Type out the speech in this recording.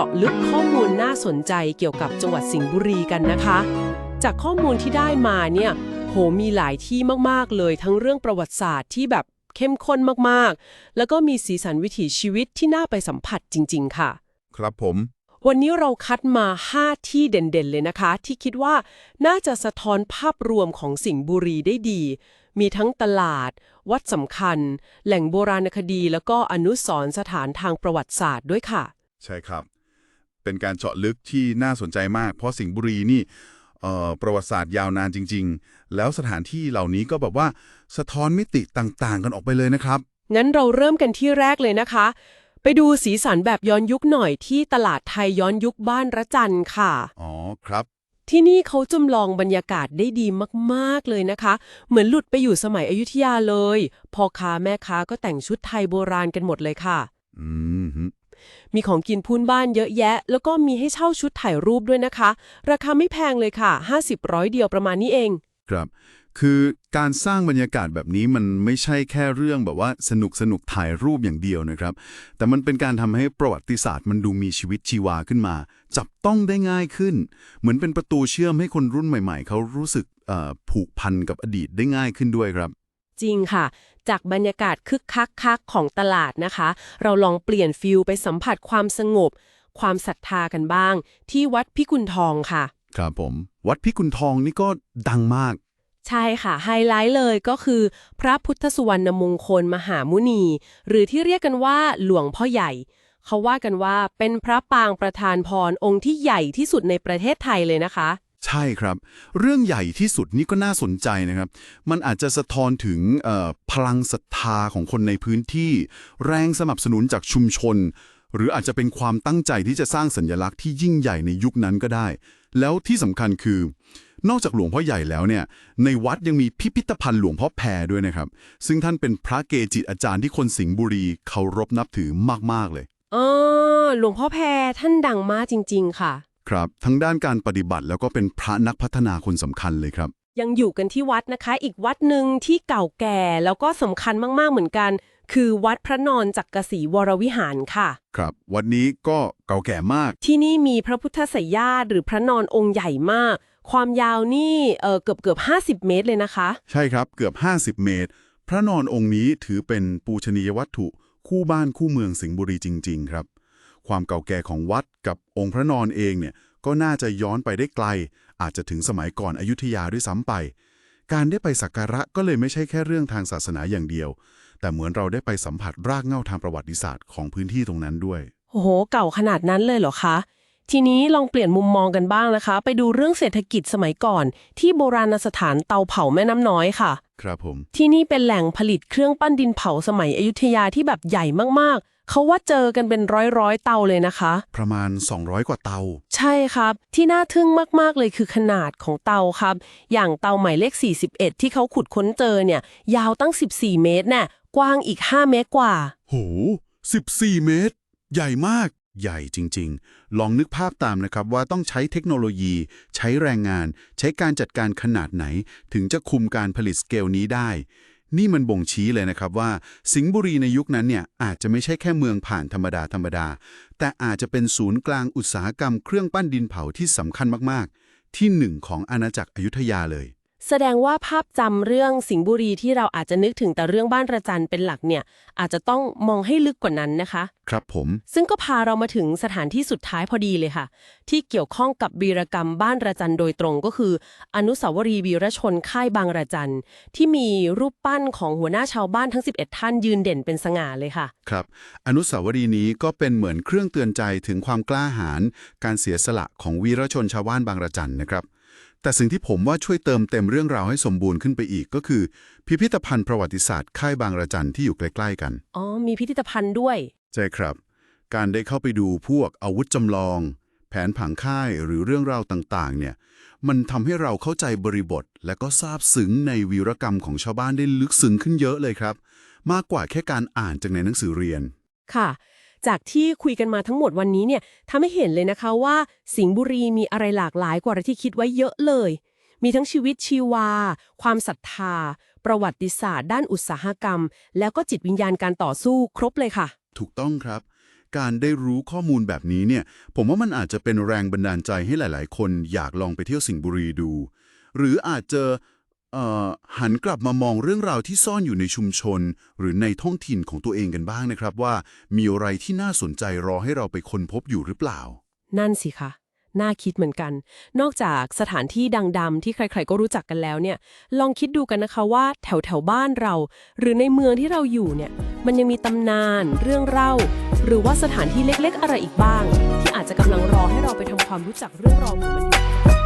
จาะลึกข้อมูลน่าสนใจเกี่ยวกับจังหวัดสิงห์บุรีกันนะคะ จากข้อมูลที่ได้มาเนี่ยโหมีหลายที่มาก ๆ เลยทั้งเรื่องประวัติศาสตร์ที่แบบเข้มข้นมากๆ แล้วก็มีสีสันวิถีชีวิตที่น่าไปสัมผัสจริง ๆ ค่ะ ครับผม วันนี้เราคัดมา 5 ที่เด่นๆ เลยนะคะ ที่คิดว่าน่าจะสะท้อนภาพรวมของสิงห์บุรีได้ดี มีทั้งตลาด วัดสำคัญ แหล่งโบราณคดี แล้วก็อนุสรณ์สถานทางประวัติศาสตร์ด้วยค่ะ ใช่ครับ เป็นการเจาะลึกที่น่าสนใจมาก เพราะสิงห์บุรีนี่เอ่อประวัติศาสตร์ยาวนานจริง ๆ แล้วสถานที่เหล่านี้ก็แบบว่าสะท้อนมิติต่างๆ กันออกไปเลยนะครับ งั้นเราเริ่มกันที่แรกเลยนะคะ ไปดูสีสันแบบย้อนยุคหน่อยที่ตลาดไทยย้อนยุคบ้านระจันค่ะ อ๋อครับ ที่นี่เขาจำลองบรรยากาศได้ดีมากๆเลยนะคะ เหมือนหลุดไปอยู่สมัยอยุธยาเลย พ่อค้าแม่ค้าก็แต่งชุดไทยโบราณกันหมดเลยค่ะ อืมฮึ มีของกินพื้นบ้านเยอะแยะ แล้วก็มีให้เช่าชุดถ่ายรูปด้วยนะคะ ราคาไม่แพงเลยค่ะ 50ร้อยเดียวประมาณนี้เอง ครับ คือการสร้างบรรยากาศแบบนี้มันไม่ใช่แค่เรื่องแบบว่าสนุกสนุกถ่ายรูปอย่างเดียวนะครับ แต่มันเป็นการทำให้ประวัติศาสตร์มันดูมีชีวิตชีวาขึ้นมา จับต้องได้ง่ายขึ้น เหมือนเป็นประตูเชื่อมให้คนรุ่นใหม่ ๆเขารู้สึกเอ่อผูกพันกับอดีตได้ง่ายขึ้นด้วยครับ จริงค่ะ จากบรรยากาศคึกคักคักของตลาดนะคะ เราลองเปลี่ยนฟิลไปสัมผัสความสงบ ความศรัทธากันบ้าง ที่วัดพิกุลทองค่ะ ครับผม วัดพิกุลทองนี่ก็ดังมาก ใช่ค่ะ ไฮไลท์เลยก็คือ พระพุทธสุวรรณมงคลมหามุนี หรือที่เรียกกันว่าหลวงพ่อใหญ่ เขาว่ากันว่าเป็นพระปางประธานพรองค์ที่ใหญ่ที่สุดในประเทศไทยเลยนะคะ ใช่ครับ เรื่องใหญ่ที่สุดนี่ก็น่าสนใจนะครับ มันอาจจะสะท้อนถึงพลังศรัทธาของคนในพื้นที่ แรงสนับสนุนจากชุมชน หรืออาจจะเป็นความตั้งใจที่จะสร้างสัญลักษณ์ที่ยิ่งใหญ่ในยุคนั้นก็ได้ แล้วที่สำคัญคือ นอกจากหลวงพ่อใหญ่แล้วเนี่ย ในวัดยังมีพิพิธภัณฑ์หลวงพ่อแพรด้วยนะครับ ซึ่งท่านเป็นพระเกจิอาจารย์ที่คนสิงห์บุรีเคารพนับถือมากๆเลยอ๋อหลวงพ่อแพรท่านดังมากจริง ๆ ค่ะ ครับ ทั้งด้านการปฏิบัติแล้วก็เป็นพระนักพัฒนาคนสำคัญเลยครับ ยังอยู่กันที่วัดนะคะ อีกวัดหนึ่งที่เก่าแก่แล้วก็สำคัญมากๆเหมือนกัน คือวัดพระนอนจักกศรีวรวิหารค่ะ ครับ วัดนี้ก็เก่าแก่มาก ที่นี่มีพระพุทธสยาตหรือพระนอนองค์ใหญ่มาก ความยาวนี่เออเกือบเกือบ50เมตรเลยนะคะ ใช่ครับเกือบ 50 เมตร พระนอนองค์นี้ถือเป็นปูชนียวัตถุคู่บ้านคู่เมืองสิงห์บุรีจริง ๆ ครับ ความเก่าแก่ของวัดกับองค์พระนอนเองเนี่ยก็น่าจะย้อนไปได้ไกล อาจจะถึงสมัยก่อนอยุธยาด้วยซ้ำไป การได้ไปสักการะก็เลยไม่ใช่แค่เรื่องทางศาสนาอย่างเดียว แต่เหมือนเราได้ไปสัมผัสรากเหง้าทางประวัติศาสตร์ของพื้นที่ตรงนั้นด้วยโอ้โห เก่าขนาดนั้นเลยเหรอคะ ทีนี้ลองเปลี่ยนมุมมองกันบ้างนะคะ ไปดูเรื่องเศรษฐกิจสมัยก่อน ที่โบราณสถานเตาเผาแม่น้ำน้อยค่ะ ครับผม ที่นี่เป็นแหล่งผลิตเครื่องปั้นดินเผาสมัยอยุธยาที่แบบใหญ่มากๆ เขาว่าเจอกันเป็นร้อยร้อยๆเตาเลยนะคะ ประมาณ 200 กว่าเตา ใช่ครับ ที่น่าทึ่งมากๆเลยคือขนาดของเตาครับ อย่างเตาหมายเลข 41 ที่เขาขุดค้นเจอเนี่ย ยาวตั้ง 14 เมตรน่ะกว้างอีก 5 เมตรกว่า โห 14 เมตร ใหญ่มาก ใหญ่จริง ๆ ลองนึกภาพตามนะครับว่าต้องใช้เทคโนโลยี ใช้แรงงาน ใช้การจัดการขนาดไหน ถึงจะคุมการผลิตสเกลนี้ได้ นี่มันบ่งชี้เลยนะครับว่า สิงห์บุรีในยุคนั้นเนี่ยอาจจะไม่ใช่แค่เมืองผ่านธรรมดาธรรมดา แต่อาจจะเป็นศูนย์กลางอุตสาหกรรมเครื่องปั้นดินเผาที่สำคัญมากๆ ที่หนึ่งของอาณาจักรอยุธยาเลย แสดงว่าภาพจำเรื่องสิงห์บุรีที่เราอาจจะนึกถึงแต่เรื่องบ้านระจันเป็นหลักเนี่ย อาจจะต้องมองให้ลึกกว่านั้นนะคะ ครับผม ซึ่งก็พาเรามาถึงสถานที่สุดท้ายพอดีเลยค่ะ ที่เกี่ยวข้องกับวีรกรรมบ้านระจันโดยตรงก็คือ อนุสาวรีย์วีรชนค่ายบางระจัน ที่มีรูปปั้นของหัวหน้าชาวบ้านทั้ง 11 ท่านยืนเด่นเป็นสง่าเลยค่ะ ครับ อนุสาวรีย์นี้ก็เป็นเหมือนเครื่องเตือนใจถึงความกล้าหาญการเสียสละของวีรชนชาวบ้านบางระจันนะครับ แต่สิ่งที่ผมว่าช่วยเติมเต็มเรื่องราวให้สมบูรณ์ขึ้นไปอีกก็คือ พิพิธภัณฑ์ประวัติศาสตร์ค่ายบางระจันที่อยู่ใกล้ๆกัน อ๋อ มีพิพิธภัณฑ์ด้วย ใช่ครับ การได้เข้าไปดูพวกอาวุธจำลอง แผนผังค่ายหรือเรื่องราวต่างๆ เนี่ย มันทำให้เราเข้าใจบริบท และก็ซาบซึ้งในวีรกรรมของชาวบ้านได้ลึกซึ้งขึ้นเยอะเลยครับ มากกว่าแค่การอ่านจากในหนังสือเรียน ค่ะ จากที่คุยกันมาทั้งหมดวันนี้เนี่ยทำให้เห็นเลยนะคะว่า สิงห์บุรีมีอะไรหลากหลายกว่าที่คิดไว้เยอะเลย มีทั้งชีวิตชีวา ความศรัทธา ประวัติศาสตร์ ด้านอุตสาหกรรม แล้วก็จิตวิญญาณการต่อสู้ครบเลยค่ะ ถูกต้องครับ การได้รู้ข้อมูลแบบนี้เนี่ย ผมว่ามันอาจจะเป็นแรงบันดาลใจให้หลาย ๆ คนอยากลองไปเที่ยวสิงห์บุรีดู หรืออาจจะเอ่อ หันกลับมามองเรื่องราวที่ซ่อนอยู่ในชุมชน หรือในท้องถิ่นของตัวเองกันบ้างนะครับว่า มีอะไรที่น่าสนใจรอให้เราไปค้นพบอยู่หรือเปล่า นั่นสิคะน่าคิดเหมือนกัน นอกจากสถานที่ดังดำที่ใครๆก็รู้จักกันแล้วเนี่ย ลองคิดดูกันนะคะว่าแถวแถวๆบ้านเรา หรือในเมืองที่เราอยู่เนี่ย มันยังมีตำนาน เรื่องเล่า หรือว่าสถานที่เล็กๆ อะไรอีกบ้าง ที่อาจจะกำลังรอให้เราไปทำความรู้จักเรื่องราวของมันอยู่